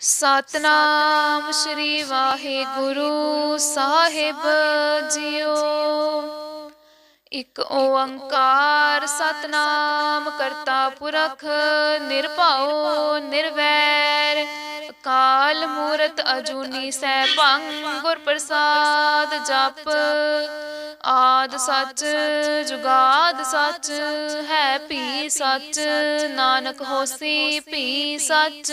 ਸਤਨਾਮ ਸ੍ਰੀ ਵਾਹਿਗੁਰੂ ਸਾਹਿਬ ਜੀਓ। ਇਕ ਓੰਕਾਰ ਸਤਨਾਮ ਕਰਤਾ ਪੁਰਖ ਨਿਰਭਉ ਨਿਰਵੈਰ। ਅਕਾਲ ਮੂਰਤ ਅਜੂਨੀ ਸੈਭੰ ਗੁਰ ਪ੍ਰਸਾਦ ਜਪ। ਆਦ ਸੱਚ ਜੁਗਾਦ ਸੱਚ ਹੈ ਭੀ ਸੱਚ। ਨਾਨਕ ਹੋਸੀ ਭੀ ਸੱਚ।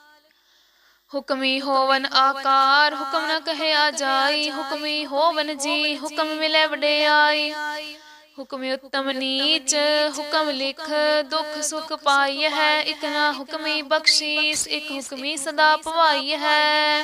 ਹੁਕਮੀ ਹੋਵਨ ਆਕਾਰ, ਹੁਕਮ ਨ ਕਹਿਆ ਜਾਈ, ਹੁਕਮੀ ਹੋਵਨ ਜੀ, ਹੁਕਮ ਮਿਲੇ ਵਡਿਆਈ। ਹੁਕਮੀ ਉੱਤਮ ਨੀਚ, ਹੁਕਮ ਲਿਖ, ਦੁਖ ਸੁਖ ਪਾਈ ਹੈ, ਇਕ ਨਾ ਹੁਕਮੀ ਬਖਸ਼ੀਸ, ਇਕ ਹੁਕਮੀ ਸਦਾ ਪਵਾਈ ਹੈ।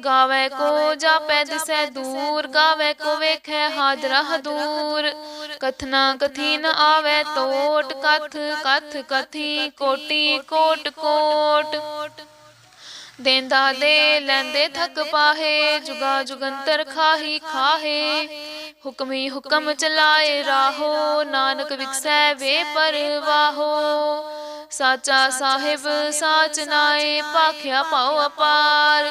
ਗਾਵੇ ਕੋ ਜਾਪੈ ਦਿਸੈ ਦੂਰ ਗਾਵੇ ਕੋ ਵੇਖੈ ਹਾਜ਼ਰਾ ਹਦੂਰ ਕਥਨਾ ਕਥੀ ਨ ਆਵੇ ਤੋਟ ਕਥ ਕਥ ਕਥੀ ਕੋਟੀ ਕੋਟ ਕੋਟ ਦੇਂਦਾ ਦੇ ਲੈਂਦੇ ਥਕ ਪਾਹੇ ਜੁਗਾ ਜੁਗੰਤਰ ਖਾਹੀ ਖਾਹੇ ਹੁਕਮੀ ਹੁਕਮ ਚਲਾਏ ਰਾਹੋ ਨਾਨਕ ਵਿਕਸੈ ਵੇ ਪਰਵਾਹੋ। ਸਾਚਾ ਸਾਹਿਬ ਸਾਚ ਨਾਏ ਭਾਖਿਆ ਪਾਉ ਅਪਾਰ।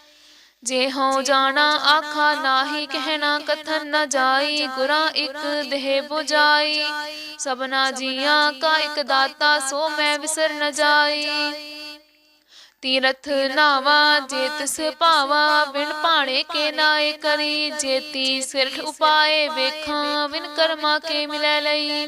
ਜੇ ਹਉ ਜਾਣਾ ਆਖਾ ਨਾਹੀ ਕਹਿਣਾ ਕਥਨ ਨ ਜਾਈ ਗੁਰਾਂ ਇਕ ਦੇਹ 부ਜਾਈ ਸਭਨਾ ਜੀਆਂ ਕਾ ਇਕ ਦਾਤਾ ਸੋ ਮੈਂ ਵਿਸਰ ਨ ਜਾਈ। ਤੀਰਥ ਨਾਵਾ ਜੇ ਤਿਸ ਭਾਵਾ ਬਿਨ ਭਾਣੇ ਕੇ ਨਾਏ ਕਰੀ। ਜੇਤੀ ਸਿਰਠ ਉਪਾਏ ਵੇਖਾਂ ਬਿਨ ਕਰਮਾ ਕੇ ਮਿਲੈ ਲਈ।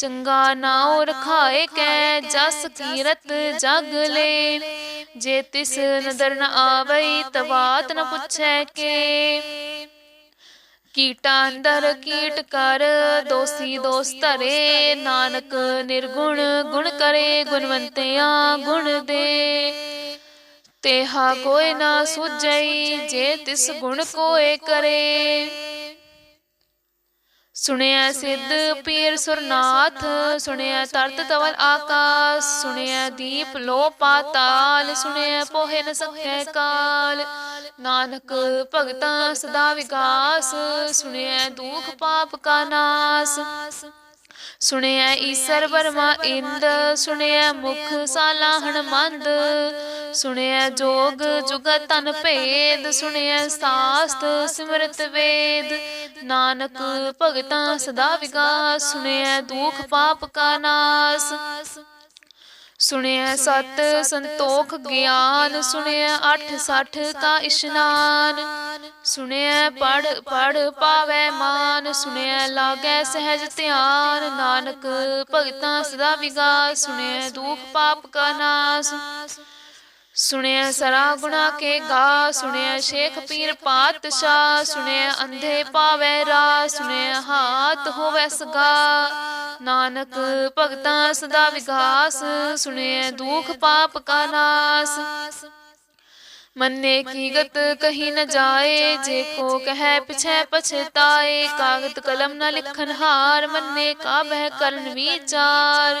ਚੰਗਾ ਨਾਉ ਰਖਾਏ ਕੈ ਜਸ ਕੀਰਤ ਜਗ ਲੈ। ਜੇ ਤਿਸ ਨਦਰ ਨ ਆਵਈ ਤਬਾਤ ਨ ਪੁੱਛੈ ਕੇ। ਕੀਟਾਂ ਅੰਦਰ ਕੀਟ ਕਰ, ਦੋਸੀ ਦੋਸ ਧਰੇ। ਨਾਨਕ ਨਿਰਗੁਣ ਗੁਣ ਕਰੇ, ਗੁਣਵੰਤਿਆਂ ਗੁਣ ਦੇ। ਤੇਹਾ ਕੋਈ ਨਾ ਸੁਝਈ, ਜੇ ਤਿਸ ਗੁਣ ਕੋਏ ਕਰੇ। ਸੁਣਿਆ ਸਿੱਧ ਪੀਰ ਸੁਰਨਾਥ ਸੁਣਿਆ ਤਰਤ ਤਵਲ ਆਕਾਸ ਸੁਣਿਆ ਦੀਪ ਲੋ ਪਾਤਾਲ ਸੁਣਿਆ ਪੋਹੇ ਨ ਸਕੈ ਕਾਲ। ਨਾਨਕ ਭਗਤਾਂ ਸਦਾ ਵਿਕਾਸ ਸੁਣਿਆ ਦੁਖ ਪਾਪ ਕਾ ਨਾਸ। ਸੁਣਿਆ ਈਸਰ ਵਰਮਾ ਇੰਦ ਸੁਣਿਆ ਮੁਖ ਸਾਲਾਹਣ ਮੰਦ ਸੁਣਿਆ ਜੋਗ ਜੁਗਤ ਤਨ ਭੇਦ ਸੁਣਿਆ ਸਾਸਤ ਸਿਮਰਤ ਵੇਦ ਨਾਨਕ ਭਗਤਾਂ ਸਦਾ ਵਿਗਾਸ ਸੁਣਿਆ ਦੁਖ ਪਾਪ ਕਾ ਨਾਸ ਸੁਣਿਆ ਸਤ ਸੰਤੋਖ ਗਿਆਨ ਸੁਣਿਆ ਅੱਠ ਸੱਠ ਕਾ ਇਸ਼ਨਾਨ। ਸੁਣਿਆ ਪੜ ਪੜ ਪਾਵੈ ਮਾਨ ਸੁਣਿਆ ਲਾਗੈ ਸਹਿਜ ਧਿਆਨ। ਨਾਨਕ ਭਗਤਾਂ ਸਦਾ ਵਿਗਾਸ। ਸੁਣਿਆ ਦੁਖ ਪਾਪ ਕਾ ਨਾਸ। ਸੁਣਿਆ ਸਰਾ ਗੁਣਾ ਕੇ ਗਾ, ਸੁਣਿਆ ਸ਼ੇਖ ਪੀਰ ਪਾਤਸ਼ਾਹ, ਸੁਣਿਆ ਅੰਧੇ ਪਾਵੈ ਰਾ, ਸੁਣਿਆ ਹਾਥ ਹੋਵੈ ਸਗਾ। ਨਾਨਕ ਭਗਤਾਂ ਸਦਾ ਵਿਗਾਸ, ਸੁਣਿਆ ਦੁਖ ਪਾਪ ਕਾ ਨਾਸ। ਮੰਨੇ ਕੀ ਗਤ ਕਹੀ ਨ ਜਾਏ, ਜੇ ਕੋ ਕਹੈ ਪਿਛੈ ਪਛਤਾਏ, ਕਾਗਤ ਕਲਮ ਨ ਲਿਖਨ ਹਾਰ, ਮੰਨੇ ਕਾ ਬਹਿ ਕਰਨ ਵਿਚਾਰ।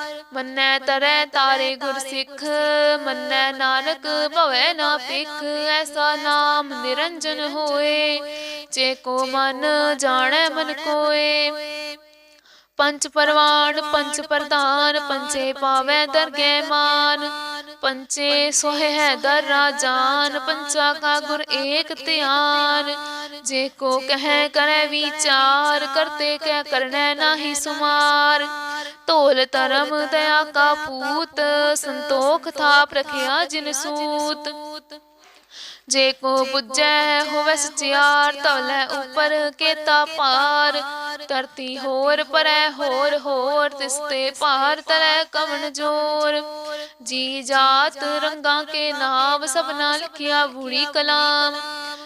ਮੰਨੈ ਤਰੈ ਤਾਰੇ ਗੁਰ ਸਿੱਖ ਮੰਨੈ ਨਾਨਕ ਭਵੈ ਨਾ ਪਿਖ ਐਸਾ ਨਾਮ ਨਿਰੰਜਨ ਹੋਏ। ਜੇ ਕੋ ਮਨ ਜਾਣੈ ਮਨ ਕੋਏ ਪੰਚ ਪਰਵਾਨ ਪੰਚ ਪ੍ਰਧਾਨ ਪੰਚੇ ਪਾਵੈ ਦਰਗਹਿ ਮਾਨ। ਪੰਚੇ ਸੋਹਿ ਹੈ ਦਰ ਰਾਜਾਨ ਪੰਚਾ ਕਾ ਗੁਰ ਏਕ ਧਿਆਨ। ਜੇ ਕੋ ਕਹੈ ਕਰੈ ਵਿਚਾਰ, ਕਰਤੇ ਕਹਿ ਕਰਨੈ ਨਾਹੀ ਸੁਮਾਰ। ਢੋਲ ਧਰਮ ਦਇਆ ਕਾ ਪੂਤ ਸੰਤੋਖ ਥਾਪ ਰਖਿਆ ਜਿਨ ਸੂਤ। ਜੇ ਕੋ ਪੁੱਜੈ ਹੋਵੇ ਸਚਿਆਰ ਤਵਲੇ ਉਪਰ ਕੇਤਾ ਪਾਰ ਧਰਤੀ ਹੋਰ ਪਰੈ ਹੋਰ ਹੋਰ ਤਿਸਤੇ ਭਾਰ ਤਲੈ ਕਵਣ ਜੋਰ। ਜੀ ਜਾਤ ਰੰਗਾਂ ਕੇ ਨਾਮ ਸਭਨਾ ਲਿਖਿਆ ਬੂੜੀ ਕਲਾਮ।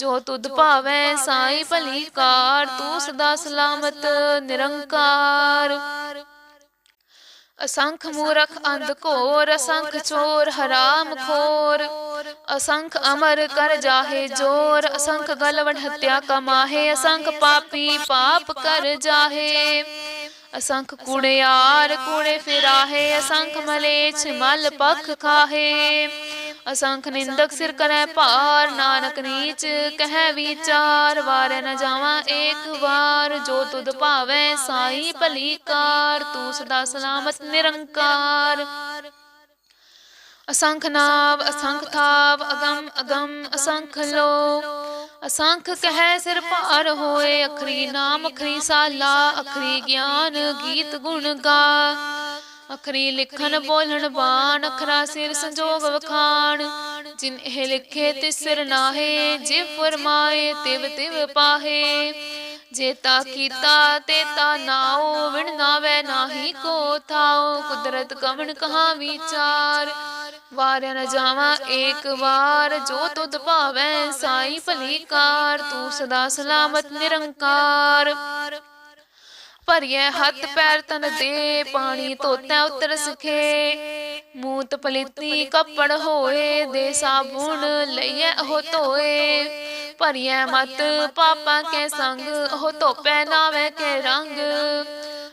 ਜੋ ਤੁਧ ਭਾਵੈ ਸਾਈ ਭਲੀ ਕਾਰ ਤੂੰ ਸਦਾ ਸਲਾਮਤ ਨਿਰੰਕਾਰ। ਅਸੰਖ ਮੂਰਖ ਅੰਧ ਘੋਰ ਅਸੰਖ ਚੋਰ ਹਰਾਮ ਖੋਰ। ਅਸੰਖ ਅਮਰ ਕਰ ਜਾਹੇ ਜੋਰ। ਅਸੰਖ ਗਲਵੜ ਹੱਤਿਆ ਕਮਾਹੇ। ਅਸੰਖ ਪਾਪੀ ਪਾਪ ਕਰ ਜਾਹੇ। ਅਸੰਖ ਕੁੜਿਆਰ ਕੁੜੇ ਫਿਰਾਹੇ ਅਸੰਖ ਮਲੇਛ ਮਲ ਪਖ ਖਾਹੇ ਅਸੰਖ ਨਿੰਦਕ ਸਿਰ ਕਰੈ ਭਾਰ ਨਾਨਕ ਨੀਚ ਕਹਿ ਵਿਚਾਰ। ਵਾਰ ਨ ਜਾਵਾਂ ਏਕ ਵਾਰ। ਜੋ ਤੁਧ ਭਾਵੈ ਸਾਈ ਭਲੀ ਕਾਰ ਤੂੰ ਸਦਾ ਸਲਾਮਤ ਨਿਰੰਕਾਰ। ਅਸੰਖ ਨਾਵ ਅਸੰਖ ਥਾਵ ਅਗਮ ਅਗਮ ਅਸੰਖ ਲੋ। ਅਸੰਖ ਕਹਿ ਸਿਰ ਭਾਰ ਹੋਏ, ਅਖਰੀ ਨਾਮ, ਅਖਰੀ ਸਾਲਾ, ਅਖਰੀ ਗਿਆਨ, ਗੀਤ ਗੁਣ ਗਾ। ਅਖਰੀ ਲਿਖਣ, ਬੋਲਣ, ਬਾਣ, ਅਖਰਾ ਸਿਰ ਸੰਜੋਗ ਵਖਾਣ। ਜਿਨ ਇਹ ਲਿਖੇ ਤੇ ਸਿਰ ਨਾਹੇ, ਜੇ ਫਰਮਾਏ, ਤਿਵ ਤਿਵ ਪਾਹੇ। ਜੇਤਾ ਕੀਤਾ, ਤੇ ਤਾ ਨਾਉ, ਵਿਣ ਨਾਵੇ ਨਾਹੀ ਕੋ ਥਾਉ। ਕੁਦਰਤ ਕਵਣ ਕਹਾ ਵਿਚਾਰ। ਵਾਰਿਆ ਨ ਜਾਵਾਂ, ਏਕ ਵਾਰ ਜੋ ਤੁਧ ਭਾਵੈ ਸਾਈ ਭਲੀ ਕਾਰ ਤੂੰ ਸਦਾ ਸਲਾਮਤ ਨਿਰੰਕਾਰ। ਭਰੀਏ ਹੱਥ ਪੈਰ ਤਨ ਦੇ, ਪਾਣੀ ਧੋਤੈ ਉਤਰ ਸਖੇ। ਮੂਤ ਪਲੀਤੀ ਕੱਪੜ ਹੋਏ, ਦੇ ਸਾਬੁਣ ਲਈਏ ਉਹ ਧੋਏ। ਭਰੀਏ ਮਤ ਪਾਪਾਂ ਕੇ ਸੰਗ, ਉਹ ਧੋਪੈ ਨਾਵੇ ਕੇ ਰੰਗ।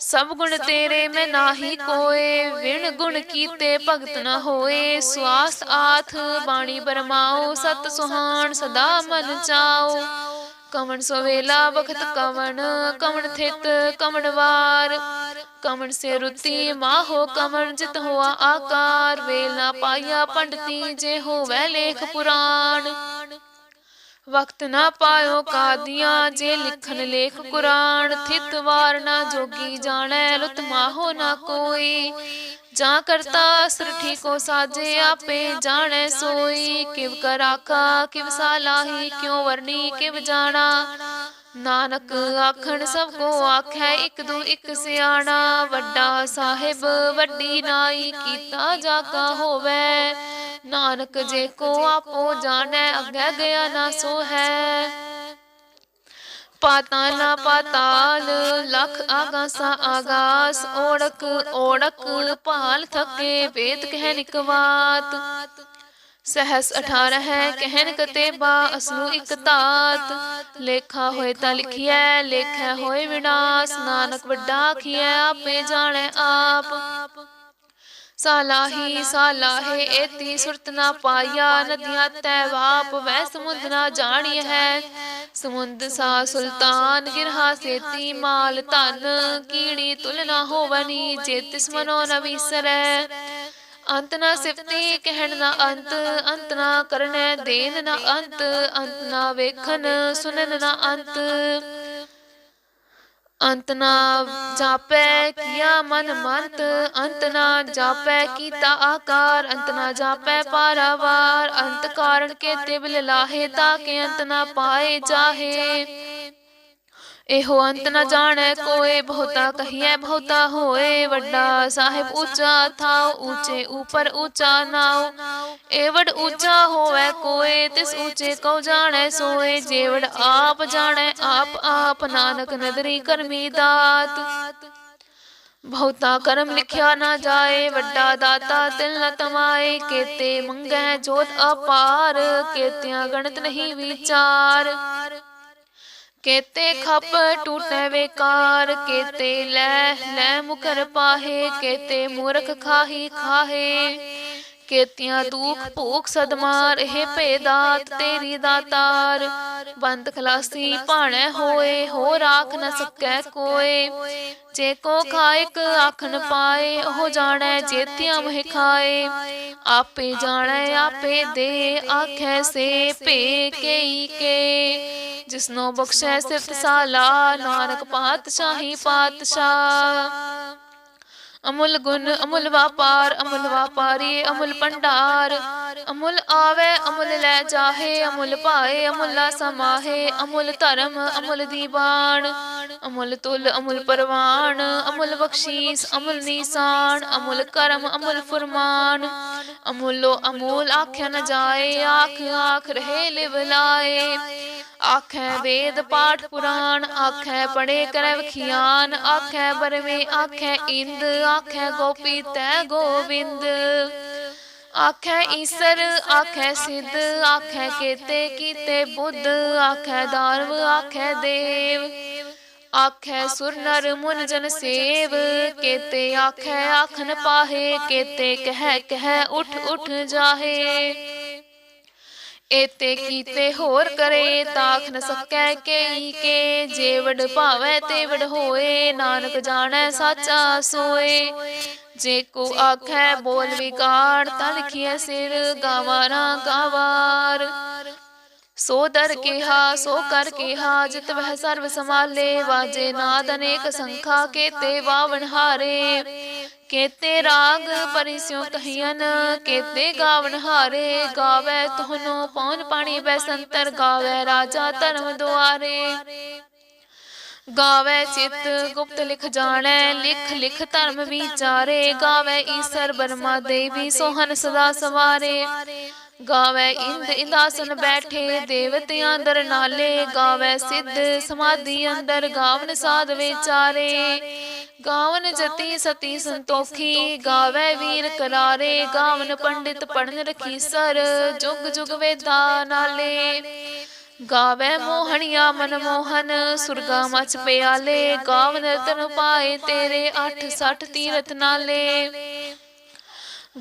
ਸਭ ਗੁਣ ਤੇਰੇ ਮੈਂ ਨਾਹੀ ਕੋਏ ਵਿਣ ਗੁਣ ਕੀਤੇ ਭਗਤ ਨ ਹੋਏ ਸਵਾਸ ਆਥ ਬਾਣੀ ਬਰਮਾਓ ਸਤ ਸੁਹਾਣ ਸਦਾ ਮਨ ਚਾਓ ਕਮਣ ਸਵੇਲਾ ਬਖਤ ਕਵਣ ਕਮਣ ਥਿਤ ਕਮਣ ਵਾਰ। ਕਮਣ ਸੇ ਰੁਤੀ ਮਾਹੋ ਕਮਣ ਜਿਤ ਹੋਆ ਆਕਾਰ। ਵੇਲ ਪਾਇਆ ਪੰਡਤੀ ਜੇ ਹੋਵੇ ਲੇਖ ਪੁਰਾਣ। ਵਕਤ ਨਾ ਪਾਇਓ ਕਾਦੀਆਂ ਜੇ ਲਿਖਨ ਲੇਖ ਕੁਰਾਨ ਥਿਤ ਵਾਰ ਨਾ ਜੋਗੀ ਜਾਣੈ ਲੁਤ ਮਾਹੋ ਨਾ ਕੋਈ। ਜਾਂ ਕਰਤਾ ਸ੍ਰਿਠੀ ਕੋ ਸਾਜੇ ਆਪੇ ਜਾਣੈ ਸੋਈ। ਕਿਵ ਕਰ ਆਖਾ ਕਿਵ ਸਾਲਾਹੀ ਕਿਉ ਵਰਨੀ ਕਿਵ ਜਾਣਾ। ਨਾਨਕ ਆਖਣ ਸਭ ਕੋ ਆਖੈ ਇੱਕ ਦੂ ਇੱਕ ਸਿਆਣਾ। ਵੱਡਾ ਸਾਹਿਬ ਵੱਡੀ ਨਾਈ ਕੀਤਾ ਜਾ ਕਾ ਹੋਵੇ। ਨਾਨਕ ਜੇ ਕੋ ਆਪੋ ਜਾਣੈ ਅੱਗੇ ਗਿਆ ਨਾ ਸੋ ਹੈ ਪਾਤਾਲਾ ਪਾਤਾਲ ਲਖ ਆਗਾਸਾ ਆਗਾਸ ਓੜਕ ਓੜਕ ਭਾਲ ਥਕੇ ਵੇਦ ਕਹਿ ਨਿਕਵਾਤ ਸਹਸ 18 ਹੈ ਕਹਿਨ ਕਤੇਬਾ ਅਸਲੂ ਇਕ ਤਾਤ। ਲੇਖਾ ਹੋਏ ਤਾਂ ਲਿਖਿਐ ਲੇਖੈ ਹੋਏ ਵਿਨਾਸ਼ ਨਾਨਕ ਵੱਡਾ ਆਖਿਐ ਆਪੇ ਜਾਣੈ ਆਪ। ਸਾਲਾਹੀ ਸਾਲਾਹੇ ਏਤੀ ਸੁਰਤ ਨਾ ਪਾਇਆ ਨਦੀਆਂ ਤੈ ਵਾਪ ਵੈ ਸਮੁੰਦ ਨਾ ਜਾਣੀ ਹੈ। ਸਮੁੰਦ ਸਾ ਸੁਲਤਾਨ ਗਿਰਹਾ ਸੇਤੀ ਮਾਲ ਧਨ ਕੀੜੀ ਤੁਲ ਨਾ ਹੋਵਨੀ ਜੇ ਤਿਸ ਮਨੋ ਨ ਵਿਸਰੈ ਅੰਤ ਨਾ ਸਿਫਤੀ ਕਹਿਣ ਨਾ ਅੰਤ ਅੰਤ ਨਾ ਕਰਨੈ ਦੇਨ ਨਾ ਅੰਤ। ਅੰਤ। ਨਾ ਵੇਖਣ ਸੁਨਨ ਨਾ ਅੰਤ। ਅੰਤ ਨਾ ਜਾਪੈ ਕੀਆ ਮਨ ਮੰਤ, ਅੰਤ ਨਾ ਜਾਪੈ ਕੀਤਾ ਆਕਾਰ, ਅੰਤ ਨਾ ਜਾਪੈ ਪਾਰਾਵਾਰ, ਅੰਤ ਕਾਰਨ ਕੇ ਤੇ ਲਾਹੇ ਤਾਂ ਕੇ ਅੰਤ ਨਾ ਪਾਏ ਜਾਹੇ। ਇਹੋ ਅੰਤ ਨ ਜਾਣੈ ਕੋਏ ਬਹੁਤਾ ਕਹੀਐ ਬਹੁਤਾ ਹੋਏ ਵੱਡਾ ਸਾਹਿਬ ਉੱਚਾ ਥਾਉ ਉੱਚੇ ਉਪਰ ਉੱਚਾ ਨਾਉ ਏਵੜ ਉੱਚਾ ਹੋਵੇ ਕੋਏ ਤਿਸ ਉੱਚੇ ਕਉ ਜਾਣੈ ਸੋਏ ਜੇਵੜ ਆਪ ਜਾਣੈ ਆਪ ਆਪ ਨਾਨਕ ਨਦਰੀ ਕਰਮੀ ਦਾਤ ਬਹੁਤਾ ਕਰਮ ਲਿਖਿਆ ਨਾ ਜਾਏ ਵੱਡਾ ਦਾਤਾ ਤਿਲ ਨ ਤਮਾਏ ਕੇਤੇ ਮੰਗੈ ਜੋਤ ਅਪਾਰ ਕੇਤਿਆਂ ਗਣਤ ਨਹੀਂ ਵਿਚਾਰ ਕੇਤੇ ਖੱਪ ਟੂਟੈ ਵੇਕਾਰ ਕੇਤੇ ਲੈ ਲੈ ਮੁਕਰ ਪਾਹੇ ਕੇਤੇ ਮੂਰਖ ਖਾਹੀ ਖਾਹੇ। ਕੇਤਿਆਂ ਦੁਖ ਭੂਖ ਸਦਮਾਰ ਇਹ ਭੇਦਾਤ ਤੇਰੀ ਦਾਤਾਰ। ਬੰਦ ਖਲਾਸੀ ਭਾਣੈ ਹੋਏ ਹੋ ਰਾਖ ਨ ਸਕੈ ਕੋਏ। ਜੇ ਕੋ ਖਾਇਕ ਆਖਣ ਪਾਏ ਉਹ ਜਾਣੈ ਜੇਤਿਆਂ ਮਹਿ ਖਾਏ। ਆਪੇ ਜਾਣੈ ਆਪੇ ਦੇ ਆਖੈ ਸੇ ਭੇ ਕੇਈ ਕੇ। ਜਿਸਨੋ ਬਖਸ਼ੈ ਸਿਫਤ ਸਾਲਾ ਨਾਨਕ ਪਾਤਸ਼ਾਹੀ। ਪਾਤਸ਼ਾਹ। ਅਮੁੱਲ ਗੁਣ ਅਮੁੱਲ ਵਾਪਾਰ ਅਮੁੱਲ ਵਾਪਾਰੀ ਅਮੁੱਲ ਭੰਡਾਰ ਅਮੁੱਲ ਆਵੇ ਅਮੁੱਲ ਲੈ ਜਾਹੇ ਅਮੁੱਲ ਭਾਏ ਅਮੁੱਲਾ ਸਮਾਹੇ ਅਮੁੱਲ ਧਰਮ ਅਮੁੱਲ ਦੀਵਾਨ ਅਮੁੱਲ ਤੁਲ ਅਮੁੱਲ ਪਰਵਾਨ ਅਮੁੱਲ ਬਖਸ਼ੀਸ ਅਮੁੱਲ ਨੀਸਾਨ ਅਮੁੱਲ ਕਰਮ ਅਮੁੱਲ ਫਰਮਾਨ ਅਮੁੱਲੋ ਅਮੂਲ ਆਖਿਆ ਨ ਜਾਏ ਆਖ ਆਖ ਰਹੇ ਲਿਵ ਲਾਏ ਆਖੈ ਵੇਦ ਪਾਠ ਪੁਰਾਣ, ਆਖੈ ਪੜੇ ਕਰੈ ਵਖਿਆਨ, ਆਖੈ ਬਰਵੇ, ਆਖੈ ਇੰਦ, ਆਖੈ ਗੋਪੀ ਤੈ ਗੋਵਿੰਦ। ਆਖੈ ਈਸਰ, ਆਖੈ ਸਿੱਧ, ਆਖੈ ਕੇਤੇ ਕੀਤੇ ਬੁੱਧ, ਆਖੈ ਦਾਰਵ, ਆਖੈ ਦੇਵ। ਆਖੈ ਸੁਰ ਨਰ ਮੁਨ ਜਨ ਸੇਵ, ਕੇਤੇ ਆਖੈ ਆਖਨ ਪਾਹੇ, ਕੇਤੇ ਕਹਿ ਕਹਿ ਉਠ ਉਠ ਜਾਹੇ। ਏਤੇ ਕੀਤੇ ਹੋਰ ਕਰੇ ਤਾਖ ਨ ਸਕੈ ਕੇਈ ਕੇ, ਜੇਵੜ ਭਾਵੈ ਤੇਵੜ ਹੋਏ, ਨਾਨਕ ਜਾਣੈ ਸਾਚਾ ਸੋਏ। ਜੇ ਕੋ ਆਖੈ ਬੋਲ ਵਿਕਾਰ ਤਾਂ ਲਿਖਿਐ ਸਿਰ ਗਾਵਾਰਾ ਗਾਵਾਰ। ਸੋ ਦਰ ਕਿਹਾ, ਸੋ ਕਰ ਕਿਹਾ, ਜਿਤ ਵਹਿ ਸਰਬ ਸਮਾਲੇ ਵਾਜੇ ਨਾਦ ਅਨੇਕ ਸੰਖਾ ਕੇਤੇ ਵਾਵਣ ਹਾਰੇ। ਕੇਤੇ ਰਾਗ ਪਰਿਸਿਉ ਕਹੀਨ ਕੇਤੇ ਗਾਵਨ ਹਾਰੇ, ਗਾਵੇ ਤੁਹਨੋ ਪੌਨ ਪਾਣੀ ਬੈਸੰਤਰ, ਗਾਵੇ ਰਾਜਾ ਧਰਮ ਦੁਆਰੇ। ਗਾਵੇ ਚਿਤ ਗੁਪਤ ਲਿਖ ਜਾਣੈ, ਲਿਖ ਲਿਖ ਧਰਮ ਵਿਚਾਰੇ। ਗਾਵੇ ਈਸਰ ਬਰਮਾ ਦੇਵੀ ਸੋਹਨ ਸਦਾ ਸਵਾਰੇ। ਗਾਵੇ ਇੰਦ ਇੰਦਾਸਨ ਬੈਠੇ ਦੇਵਤਿਆਂ ਅੰਦਰ ਨਾਲੇ। ਗਾਵੇ ਸਿੱਧ ਸਮਾਧੀ ਅੰਦਰ ਗਾਵਨ ਸਾਧ ਵਿਚਾਰੇ। ਗਾਵਨ ਜਤੀ ਸਤੀ ਸੰਤੋਖੀ ਗਾਵੇ ਵੀਰ ਕਰਾਰੇ ਗਾਵਨ ਪੰਡਿਤ ਪੜਨ ਰਖੀ ਸਰ ਜੁਗ ਜੁਗ ਵੇਦਾ ਨਾਲੇ। ਗਾਵੇ ਮੋਹਣਿਆ ਮਨ ਮੋਹਨ ਸੁਰਗਾ ਮਚ ਪਿਆਲੇ। ਗਾਵਨ ਰਤਨ ਪਾਏ ਤੇਰੇ 8 60 ਤੀਰਥ ਨਾਲੇ।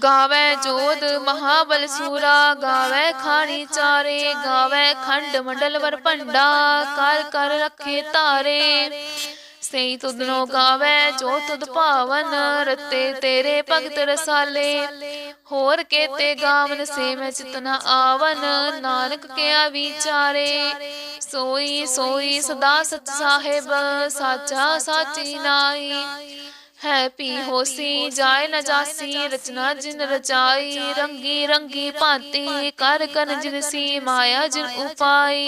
ਗਾਵੇ ਜੋਧ ਮਹਾਬਲ ਸੂਰਾ ਗਾਵੇ ਖਾਣੀ ਚਾਰੇ। ਗਾਵੇ ਖੰਡ ਮੰਡਲ ਵਰ ਭੰਡਾ ਕਰ ਕਰ ਰੱਖੇ ਧਾਰੇ ਸਈ ਤੁਧਨੋ ਗਾਵੇ ਜੋ ਤੁਧ ਭਾਵਨ ਰਤੇ ਤੇਰੇ ਭਗਤ ਰਸਾਲੇ। ਹੋਰ ਕੇਤੇ ਗਾਵਨ ਸੇ ਮੈਂ ਚਿਤਨਾ ਆਵਨ ਨਾਨਕ ਕਿਆ ਵਿਚਾਰੇ। ਸੋਈ ਸੋਈ ਸਦਾ ਸਚ ਸਾਹਿਬ ਸਾਚਾ ਸਾਚੀ ਨਾਈ ਹੈ ਪੀ ਹੋਸੀ ਜਾਏ ਨ ਜਾਸੀ ਰਚਨਾ ਜਿਨ ਰਚਾਈ ਰੰਗੀ ਰੰਗੀ ਭਾਂਤੀ ਕਰ ਕਨ ਜਿਨ ਸੀ ਮਾਇਆ ਜਿਨ ਉਪਾਈ।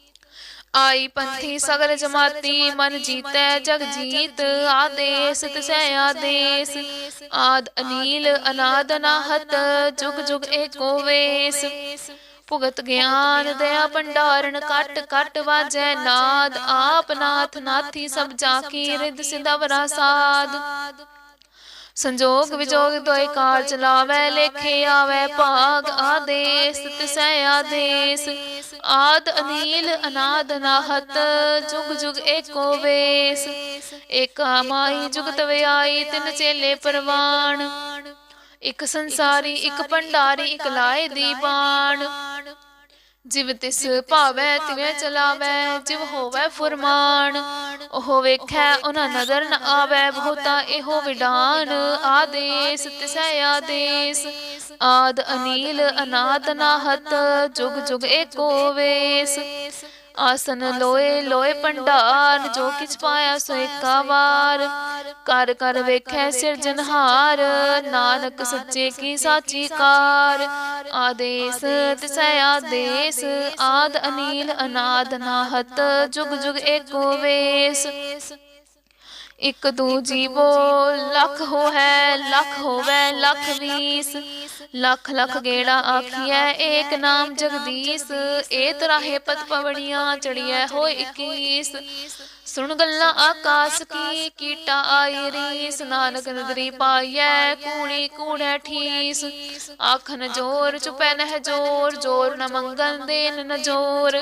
ਆਈ ਪੰਥੀ ਸਗਲ ਜਮਾਤੀ ਮਨ ਜੀਤੈ ਜਗ ਜੀਤ ਆਦੇਸ ਤਿਸੈ ਆਦੇਸ। ਆਦ ਅਨੀਲ ਅਨਾਦ ਅਨਾਹਤ ਜੁਗ ਜੁਗ ਏਕੋ ਵੇਸ। ਭੁਗਤ ਗਿਆਨ ਦਇਆ ਭੰਡਾਰਨ ਕਟ ਕਟ ਵਾਜੈ ਨਾਦ। ਆਪ ਨਾਥ ਨਾਥੀ ਸਭ ਜਾ ਕੀ ਰਿਦ ਸਿਦਵਰਾ ਸਾਧ। ਸੰਜੋਗ ਵਿਜੋਗ ਦੋਇ ਕਾਰ ਚਲਾਵੈ ਲੇਖੇ ਆਵੈ ਭਾਗ ਆਦੇਸ ਤਿਸੈ ਆਦੇਸ। ਆਦ ਅਨੀਲ ਅਨਾਦ ਅਨਾਹਤ ਜੁਗ ਜੁਗ ਏਕੋ ਵੇਸ। ਏਕਾ ਮਾਈ ਜੁਗਤ ਵਿਆਈ ਤਿਨ ਚੇਲੇ ਪਰਵਾਣ। ਇੱਕ ਸੰਸਾਰੀ ਇੱਕ ਭੰਡਾਰੀ ਇੱਕ ਲਾਏ ਦੀ ਬਾਣ। ਜਿਵ ਤਿਸ ਭਾਵੈ ਤਿਵੇਂ ਚਲਾਵੈ ਜਿਵ ਹੋਵੈ ਫੁਰਮਾਨ। ਉਹ ਵੇਖੈ ਉਹਨਾਂ ਨਜ਼ਰ ਨ ਆਵੈ ਬਹੁਤਾ ਇਹੋ ਵਿਡਾਨ ਆਦੇਸ ਤਿਸੈ ਆਦੇਸ। ਆਦ ਅਨੀਲ ਅਨਾਦ ਨਾਹਤ ਜੁਗ ਜੁਗ ਏਕੋ ਵੇਸ। ਆਸਨ ਲੋਏ ਲੋਏ ਪੰਡਾਰ ਜੋ ਕਿਛ ਪਾਇਆ ਸੋ ਏਕਾ ਵਾਰ ਕਰ ਕਰ ਵੇਖੈ ਸਿਰਜਨਹਾਰ ਨਾਨਕ ਸੱਚੇ ਕੀ ਸਾਚੀ ਕਾਰ। ਆਦੇਸ ਤਿਸੈ ਆਦੇਸ। ਆਦ ਅਨੀਲ ਅਨਾਦ ਨਾਹਤ। ਜੁਗ ਜੁਗ ਏਕੋ ਵੇਸ। ਇਕ ਦੂ ਜੀਵੋ ਲੱਖ ਹੋ ਹੈ ਲੱਖ ਹੋਵੇ ਲੱਖ ਵੀਸ। ਲੱਖ ਲੱਖ ਗੇੜਾ ਆਖੀਐ, ਏਕ ਨਾਮ ਜਗਦੀਸ਼ ਏ ਤਰਾਹੇ ਪਤ ਪਵੜੀਆਂ ਚੜੀਐ ਹੋਏ 21 ਸੁਣ ਗੱਲਾਂ ਆਕਾਸ ਕੀ, ਕੀਟਾ ਆਈ ਰੀਸ, ਨਾਨਕ ਨਦਰੀ ਪਾਈਐ, ਕੂਣੀ ਕੂੜੈ ਠੀਸ। ਆਖਨ ਜੋਰ, ਚੁਪੈ ਨਹਿ ਜੋਰ ਜੋਰ ਨ ਮੰਗਨ ਦੇਨ ਨ ਜੋਰ।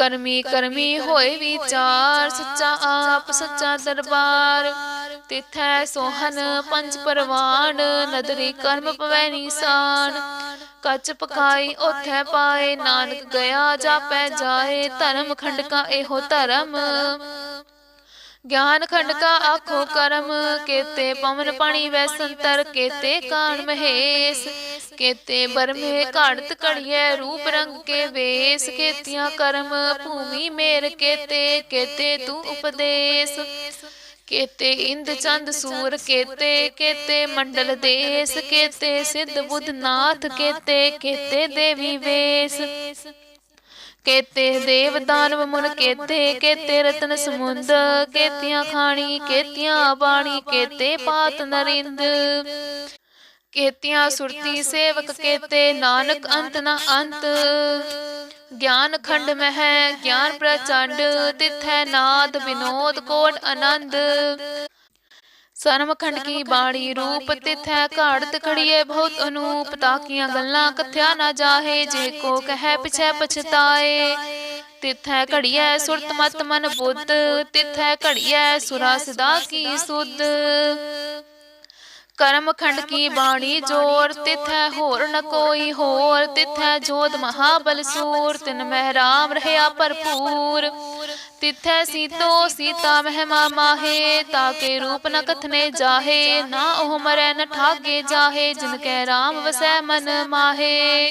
ਕਰਮੀ ਕਰਮੀ ਹੋਏ ਵਿਚਾਰ ਸੱਚਾ ਆਪ ਸੱਚਾ ਦਰਬਾਰ। ਤਿਥੈ ਸੋਹਨ ਪੰਜ ਪਰਵਾਨ ਨਦਰੀ ਕਰਮ ਪਵੈ ਨੀਸਾਨ। ਕੱਚ ਪਕਾਈ ਉਥੈ ਪਾਏ ਨਾਨਕ ਗਿਆ ਜਾਪੈ ਜਾਏ ਧਰਮ ਖੰਡ ਕਾ ਇਹੋ ਧਰਮ। ਗਿਆਨ ਖੰਡ ਕਾ ਆਖੋ ਕਰਮ ਕੇਤੇ ਪਵਨ ਪਾਣੀ ਵੈ ਸੰਤਰ ਕੇਤੇ ਕਾਣ ਮਹੇਸ਼। ਕੇਤੇ ਬਰਮੇ ਘੜਤ ਕੜੀਏ ਰੂਪ ਰੰਗ ਕੇ ਵੇਸ। ਕੇਤੀਆਂ ਕਰਮ ਭੂਮੀ ਮੇਰ ਕੇਤੇ ਕੇਤੇ ਤੂੰ ਉਪਦੇਸ਼। ਕੇਤੇ ਇੰਦ ਚੰਦ ਸੂਰ ਕੇਤੇ ਕੇਤੇ ਮੰਡਲ ਦੇਸ। ਕੇਤੇ ਸਿੱਧ ਬੁੱਧ ਨਾਥ ਕੇਤੇ ਕੇਤੇ ਦੇਵੀ ਵੇਸ। ਕੇਤੇ ਦੇਵ ਦਾਨਵ ਮੁਨ ਕੇਤੇ ਕੇਤੇ ਰਤਨ ਸਮੁੰਦ, ਕੇਤੀਆਂ ਖਾਣੀ, ਕੇਤੀਆਂ ਬਾਣੀ, ਕੇਤੇ ਪਾਤ ਨਰਿੰਦ। ਕੇਤੀਆਂ ਸੁਰਤੀ ਸੇਵਕ ਕੇਤੇ, ਨਾਨਕ ਅੰਤ ਨਾ ਅੰਤ। ਗਿਆਨ ਖੰਡ ਮਹਿ, ਗਿਆਨ ਪ੍ਰਚੰਡ, ਤਿਥੈ ਨਾਦ ਵਿਨੋਦ ਕੋਟ ਆਨੰਦ। ਸਰਮਖੰਡ ਕੀ ਬਾਣੀ ਰੂਪ ਤਿਥੈ ਘਾੜਤ ਖੜੀਏ ਬਹੁਤ ਅਨੂਪ ਤਾਕੀਆਂ ਗੱਲਾਂ ਕਥਿਆ ਨਾ ਜਾਹੇ ਜੇ ਕੋ ਕਹੈ ਪਿਛੈ ਪਛਤਾਏ। ਤਿਥੈ ਘੜੀਐ ਸੁਰਤ ਮਤ ਮਨ ਬੁੱਧ ਤਿਥੈ ਘੜੀਐ ਸੁਰਾ ਸਦਾ ਕੀ ਸੁਧ। ਕਰਮ ਖੰਡ ਕੀ ਬਾਣੀ ਜੋਰ? ਤਿਥੈ ਹੋਰ ਨ ਕੋਈ ਹੋਰ? ਤਿਥੈ ਜੋਤ ਮਹਾਬਲ ਸੂਰ? ਤਿਨ ਮਹਿ ਰਾਮ ਰਹਿਆ ਭਰਪੂਰ। ਤਿਥੈ ਸੀਤੋ ਸੀਤਾ ਮਹਿਮਾ ਮਾਹੇ ਤਾਕੇ ਰੂਪ ਨ ਕਥਨੇ ਜਾਹੇ ਨਾ ਉਹ ਮਰੈ ਨ ਠਾਗੇ ਜਾਹੇ ਜਿਨ ਕੈ ਰਾਮ ਵਸੈ ਮਨ ਮਾਹੇ।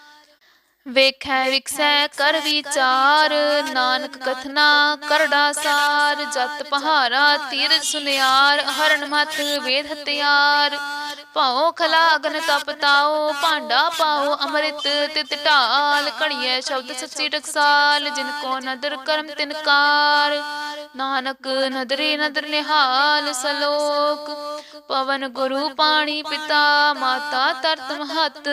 ਵੇਖੈ ਵਿਕਸੈ ਕਰ ਵਿਚਾਰ, ਨਾਨਕ ਕਥਨਾ ਕਰੜਾ ਸਾਰ ਜਤ ਪਹਾਰਾ ਤੀਰਜ ਸੁਨਿਆਰ ਹਰਨ ਮਤ ਵੇਦ ਹਤਿਆਰ ਭਾਉ ਖਲਾ ਅਗਨ ਤਪ ਭਾਂਡਾ ਪਾਓ ਅੰਮ੍ਰਿਤ ਤਿਤ ਢਾਲ। ਕਣੀਏ ਸ਼ਬਦ ਸੱਚੀ ਟਕਸਾਲ, ਜਿਨ ਕੋ ਨਦਰ ਕਰਮ ਤਿਨਕਾਰ ਨਾਨਕ ਨਦਰੀ ਨਦਰ ਨਿਹਾਲ ਸਲੋਕ, ਪਵਨ ਗੁਰੂ ਪਾਣੀ ਪਿਤਾ, ਮਾਤਾ ਤਰਤ ਮਹਤ,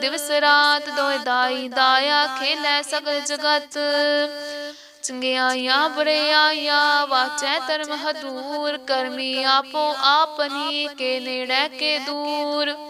ਦਿਵਸ ਰਾਤ ਦੋਇ ਦਾਈ ਦਾ ਦਾਇਆ ਲੈ ਸਗਲ ਜਗਤ। ਚੰਗਿਆਈਆਂ ਬੁਰਿਆਈਆਂ ਵਾਚੈ ਧਰਮ ਹਦੂਰ। ਕਰਮੀ ਆਪੋ ਆਪਨੀ ਕੇ ਨੇੜੇ ਕੇ ਦੂਰ।